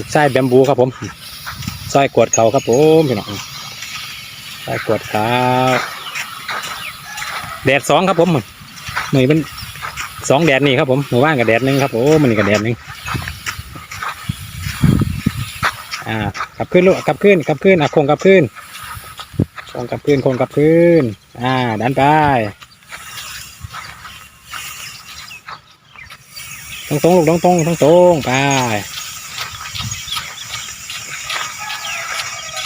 ลูกชายแบมบูครับผมซอยกวดเขาครับผมพี่น้องซอยกวดเขาแดดสองครับผมมือนี้เป็นสองแดดนี่ครับผมหมู่บ้านกับแดดหนึ่งครับผมมันนี่กับแดดหนึ่งอ่ากับขึ้นลูกกับขึ้นกับขึ้นอะโคงกับขึ้นโคงกับขึ้นโคงกับขึ้นอ่าดันไปตรงตรงลูกตรงตรงตรงตรงไป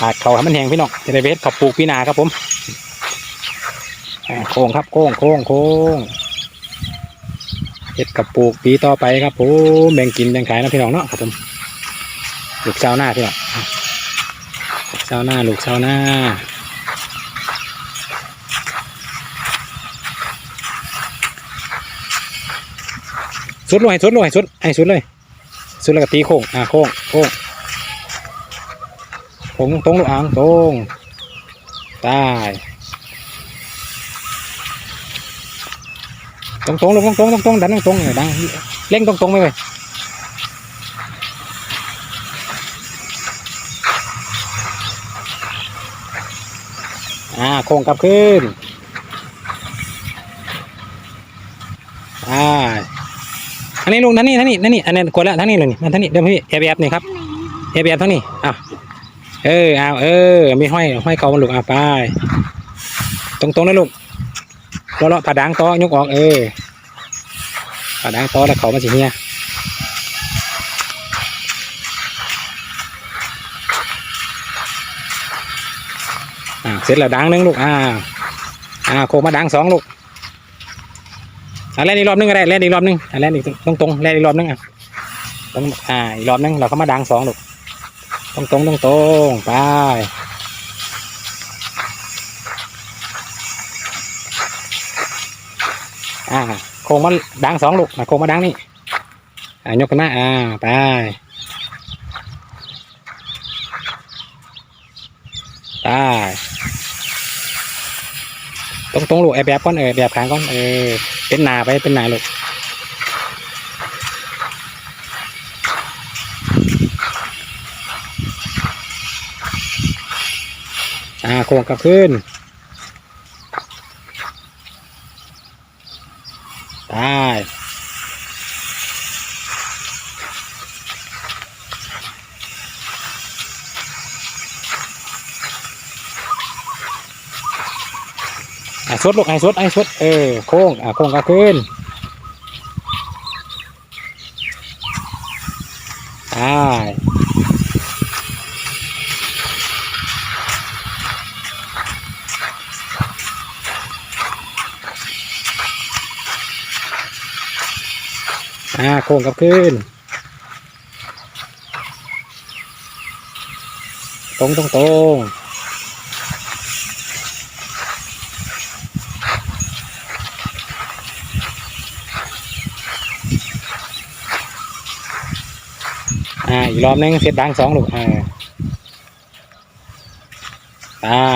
อาดเขาให้มันแห้งพี่น้องจะได้ไปเฮ็ดขับปลูกพี่นาครับผมโค้งครับโค้งโค้งโค้งเฮ็ดกับปลูกปีต่อไปครับผมแบ่งกินแบ่งขายนะพี่น้องเนาะครับผมลูกชาวนาพี่น้องลูกชาวนาลูกชาวนาสุดเลยสุดเลยสุดให้สุดเลยสุดแล้วก็ตีโค้งอ่าโค้งโค้ง โค้งตรงลูกอ่างตรงใต้ตรงตรงลูกตรงตรงตรงตรงดันตรงตรงเออดังเล่งตรงตรงไปเลยอ่าโค้งกลับขึ้นอ่าอันนี้ลุงท่านนี่ท่านนี่ท่านนี่อันนี้กดแล้วท่านนี่เลยนี่ท่านนี่เดี๋ยวพี่แอบแอบนี่ครับแอบแอบท่านนี่อะ เออเอาเออ ไมีห้อยห้อยเกามันลูกอะไปตรงๆนะลูกเลาะเลาะผาด่างต่อยกออกเออผาด่างต่อแล้วเขามาสิเฮียอ่าเสร็จแล้วด่างหนึงลูกอ่าอ่าโคมาด่างสองลูกอะเล่นอีกรอบนึงก็ได้เล่นอีกรอบนึงอะเล่นอีกตรงตรงๆเล่นอีกรอบนึงอะตรงอ่าอีกรอบนึงเราเขามาดังสองลูก ตรงตรงตรงตรงไปอ่าโค้งมาดังสองลูกอะโค้งมาดังนี่อ่ายกขึ้นมาอ่าไปไปตรงตรงลูกแอบแบบก้อนเออแบบขางก้อนเออเป็นหนาไปเป็นหนาลูก อ่าโค้งกลับขึ้นได้อะสดลูกไอ้สดไอ้สดเออโค้งอะโค้งกลับขึ้นได้ อ่าโค้งกลับขึ้น ตรงตรงตรงอ่าอีกรอบนึงเสร็จดังสองลูกอ่าได้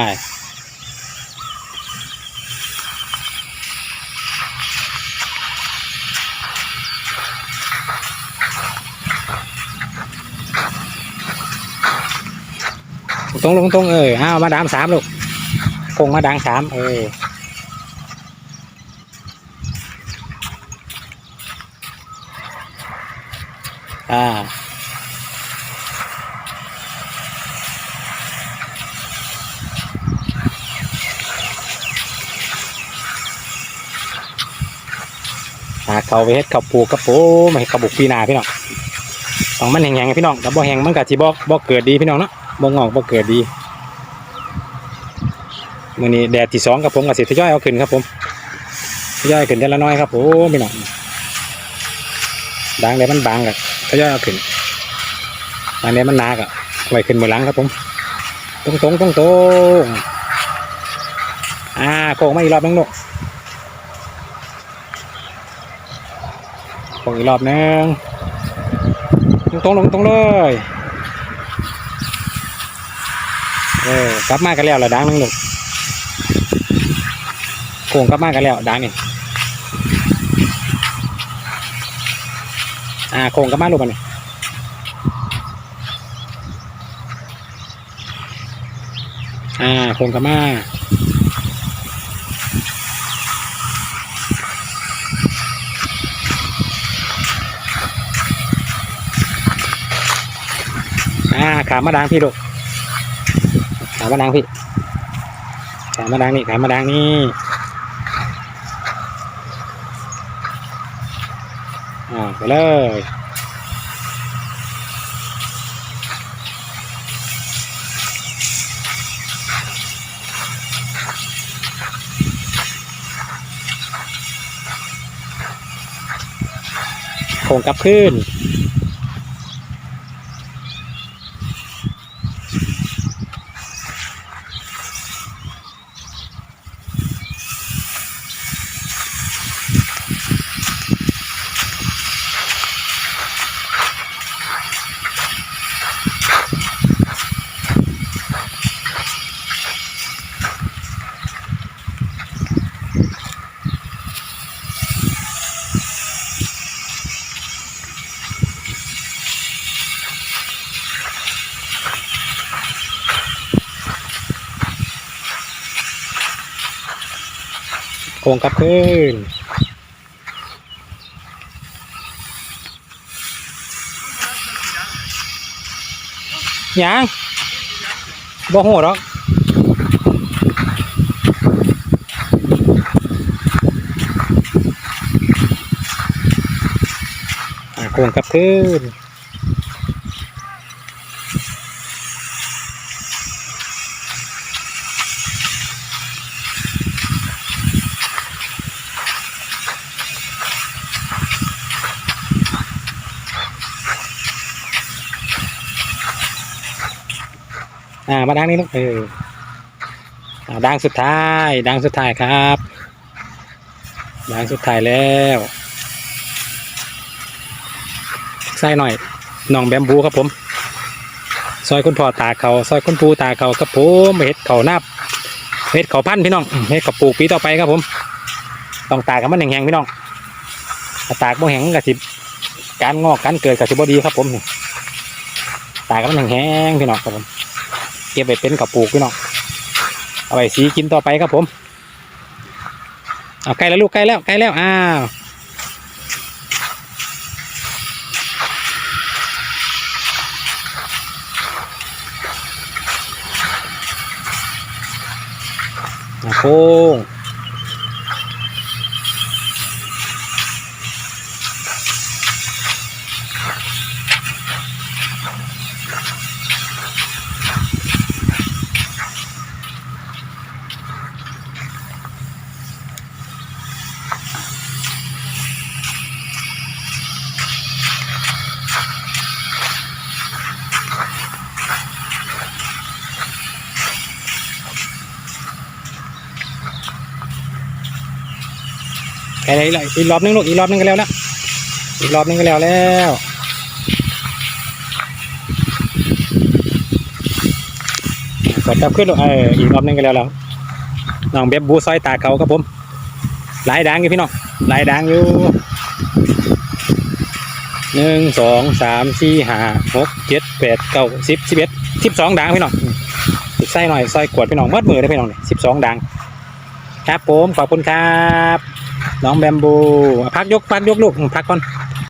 ตรงลงตรงเออเอามาดามสามลูกคงมาดังสามเอออ่าหาเขาไปเฮ็ดเขาปลูกกระโปมาเฮ็ดเขาบุกปีนาพี่น้องต้องมันแห้งๆพี่น้องแต่บ่แห้งมันก็สิบ่บ่เกิดดีพี่น้องเนาะ บ่งอกบ่เกิดดีมื้อนี้แดดที่สองกับผมก็สิทยอยเอาขึ้นครับผมทยอยขึ้นเดือนละน้อยครับผมพี่หน้องดังเลยมันบางก็ทยอยเอาขึ้นอันนี้มันหนาก็ไว้ขึ้นมือหลังครับผมตรงๆตรงตรงอ่าโค้งมาอีกรอบนึงลูกโค้งอีกรอบนึงตรงๆลงตรงเลย กลับมากันแล้วละดังนึงลูกโค้งกลับมากันแล้วดังนี่อ่าโค้งกลับมาลูกมันนี่อ่าโค้งกลับมาอ่าขามาดังพี่ลูก ขามาดังพี่ขามาดังนี่ขามาดังนี่อ่าไปเลยโค้งกลับขึ้น งกลับขึ้นยังบ่โหหรอกอ่าโค้งกลับขึ้น อ่ามาดังนี้ลูกเออดังสุดท้าย ดังสุดท้ายครับดังสุดท้ายแล้วใส่หน่อยน้องแบมบูครับผมซอยคุณพ่อตาเขาซอยคุณปูตาเขาครับผมเห็ดเขาหน้าเห็ดเขาพันธ์พี่น้องเห็ดเขาปลูกปีต่อไปครับผมต้องตากับมันแห้งๆพี่น้องตากบ่แห้งกับสิการงอกการเกิดกับสิบ่ดีครับผมตากกับมันแห้งๆพี่น้องครับผม เก็บไปเป็นกับปลูกพี่น้องเอาไปสีกินต่อไปครับผมเอาใกล้แล้วลูกใกล้แล้วใกล้แล้วอ้าวโค้ง ใกล้แล้วอีกรอบนึงลูกอีกรอบนึงก็แล้วนะอีกรอบนึงก็แล้วแล้วกดจับขึ้นลูกเอออีกรอบนึงก็แล้วแล้วน้องเบบบูซอยตาเขาครับผมหลายดังอยู่พี่น้องหลายดังอยู่หนึ่งสองสามสี่ห้าหกเจ็ดแปดเก้าสิบสิบเอ็ดสิบสองดังพี่น้องอีกไส้หน่อยซอยกวดพี่น้องมัดมือได้พี่น้องสิบสองดังครับผมขอบคุณครับ น้องแบมบูพักยกพักยกลูกพักก่อน